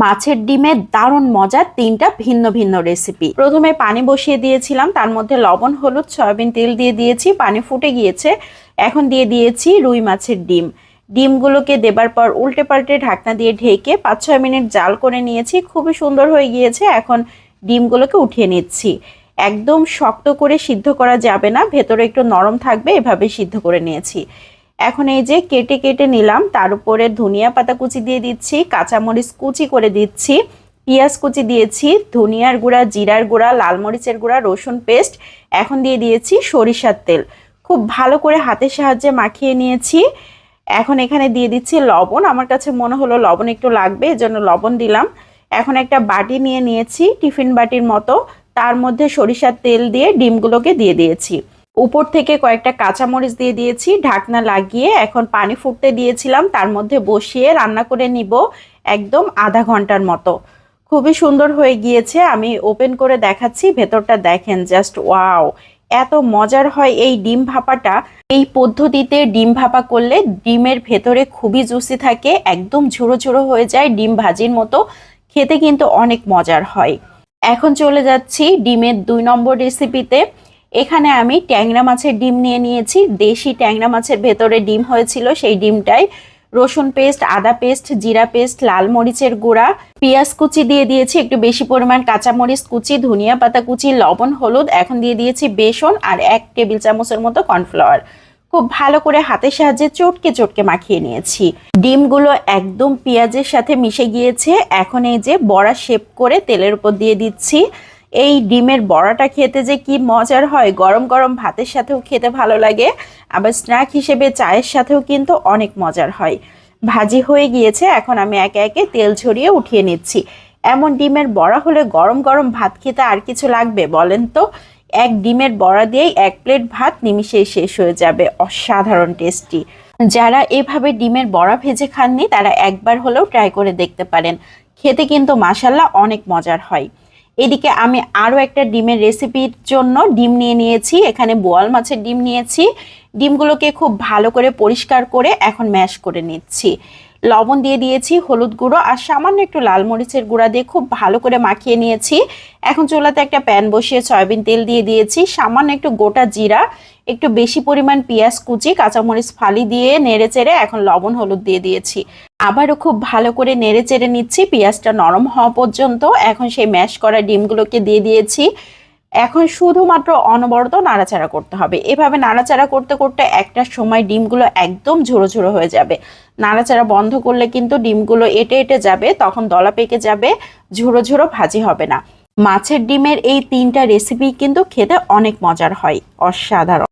মাছের ডিমের দারুণ মজার তিনটা ভিন্ন ভিন্ন রেসিপি প্রথমে পানি বসিয়ে দিয়েছিলাম, তার মধ্যে লবণ, হলুদ, সয়াবিন তেল দিয়ে দিয়েছি, পানি ফুটে গিয়েছে। এখন দিয়ে দিয়েছি রুই মাছের ডিম। ডিমগুলোকে দেবার পর উল্টে পাল্টে ঢাকনা দিয়ে ঢেকে পাঁচ ছয় মিনিট জাল করে নিয়েছি, খুবই সুন্দর হয়ে গিয়েছে, এখন ডিমগুলোকে উঠিয়ে নিচ্ছি। একদম শক্ত করে সিদ্ধ করা যাবে না, ভেতরে একটু নরম থাকবে, এভাবে সিদ্ধ করে নিয়েছি। এখন এই যে কেটে কেটে নিলাম, তার উপরে ধনিয়া পাতা কুচি দিয়ে দিচ্ছি, কাঁচামরিচ কুচি করে দিচ্ছি, পেঁয়াজ কুচি দিয়েছি, ধনিয়ার গুঁড়া, জিরার গুঁড়া, লাল মরিচের গুঁড়া, রসুন পেস্ট, এখন দিয়ে দিয়েছি সরিষার তেল। খুব ভালো করে হাতের সাহায্যে মাখিয়ে নিয়েছি। এখন এখানে দিয়ে দিচ্ছি লবণ, আমার কাছে মনে হলো লবণ একটু লাগবে, এজন্য লবণ দিলাম। এখন একটা বাটি নিয়ে নিয়েছি, টিফিন বাটির মতো, তার মধ্যে সরিষার তেল দিয়ে ডিমগুলোকে দিয়ে দিয়েছি। উপর থেকে কয়েকটা কাঁচামরিচ দিয়ে দিয়েছি, ঢাকনা লাগিয়ে এখন পানি ফুটতে দিয়েছিলাম, তার মধ্যে বসিয়ে রান্না করে নিব একদম আধা ঘণ্টার মতো। খুবই সুন্দর হয়ে গিয়েছে, আমি ওপেন করে দেখাচ্ছি, ভেতরটা দেখেন, জাস্ট ওয়াও! এত মজার হয় এই ডিম ভাপাটা। এই পদ্ধতিতে ডিম ভাপা করলে ডিমের ভেতরে খুবই জুসি থাকে, একদম ঝুড়ো ঝুড়ো হয়ে যায় ডিম ভাজির মতো, খেতে কিন্তু অনেক মজার হয়। এখন চলে যাচ্ছি ডিমের দুই নম্বর রেসিপিতে এখানে আমি ট্যাংরা মাছের ডিম নিয়ে নিয়েছি। দেশি ট্যাংরা মাছের ভেতরে ডিম হয়েছিল, সেই ডিমটাই রসুন পেস্ট, আদা পেস্ট, জিরা পেস্ট, লাল মরিচের গুঁড়া, পেঁয়াজ কুচি দিয়ে দিয়েছি, একটু বেশি পরিমাণ কাঁচামরিচ কুচি, ধনিয়া পাতা কুচি, লবণ, হলুদ, এখন দিয়ে দিয়েছি বেসন আর এক টেবিল চামচের মতো কর্নফ্লাওয়ার। খুব ভালো করে হাতের সাহায্যে চটকে চটকে মাখিয়ে নিয়েছি। ডিমগুলো একদম পেঁয়াজের সাথে মিশে গিয়েছে। এখন এই যে বড়া শেপ করে তেলের উপর দিয়ে দিচ্ছি। এই ডিমের বড়াটা খেতে যে কি মজার হয়, গরম গরম ভাতের সাথেও খেতে ভালো লাগে, আবার স্ন্যাক হিসেবে চায়ের সাথেও কিন্তু অনেক মজার হয়। ভাজি হয়ে গিয়েছে, এখন আমি একে একে তেল ছড়িয়ে উঠিয়ে নিচ্ছি। এমন ডিমের বড়া হলে গরম গরম ভাত খেতে আর কিছু লাগবে বলেন তো? এক ডিমের বড়া দিয়েই এক প্লেট ভাত নিমিশেই শেষ হয়ে যাবে, অসাধারণ টেস্টি। যারা এভাবে ডিমের বড়া ভেজে খাননি, তারা একবার হলেও ট্রাই করে দেখতে পারেন। খেতে কিন্তু মাসাল্লাহ অনেক মজার হয়। এদিকে আমি আরও একটা ডিমের রেসিপির জন্য ডিম নিয়ে নিয়েছি। এখানে বোয়াল মাছের ডিম নিয়েছি। ডিমগুলোকে খুব ভালো করে পরিষ্কার করে এখন ম্যাশ করে নিচ্ছি। লবণ দিয়ে দিয়েছি, হলুদ গুঁড়ো আর সামান্য একটু লাল মরিচের গুঁড়া দিয়ে খুব ভালো করে মাখিয়ে নিয়েছি। এখন চুলাতে একটা প্যান বসিয়ে সয়াবিন তেল দিয়ে দিয়েছি, সামান্য একটু গোটা জিরা, একটু বেশি পরিমাণ পেঁয়াজ কুচি, কাঁচামরিচ ফালি দিয়ে নেড়ে চেড়ে এখন লবণ, হলুদ দিয়ে দিয়েছি। আবারও খুব ভালো করে নেড়ে চেড়ে নিচ্ছি, পেঁয়াজটা নরম হওয়া পর্যন্ত। এখন সেই ম্যাশ করা ডিমগুলোকে দিয়ে দিয়েছি। এখন শুধুমাত্র অনবরত নাড়াচাড়া করতে হবে। এভাবে নাড়াচাড়া করতে করতে একটা সময় ডিমগুলো একদম ঝোড়ো ঝোড়ো হয়ে যাবে। নাড়াচাড়া বন্ধ করলে কিন্তু ডিমগুলো এটে এটে যাবে, তখন দলা পেকে যাবে, ঝোড়ো ঝোড়ো ভাজি হবে না। মাছের ডিমের এই তিনটা রেসিপি কিন্তু খেতে অনেক মজার হয়, অসাধারণ।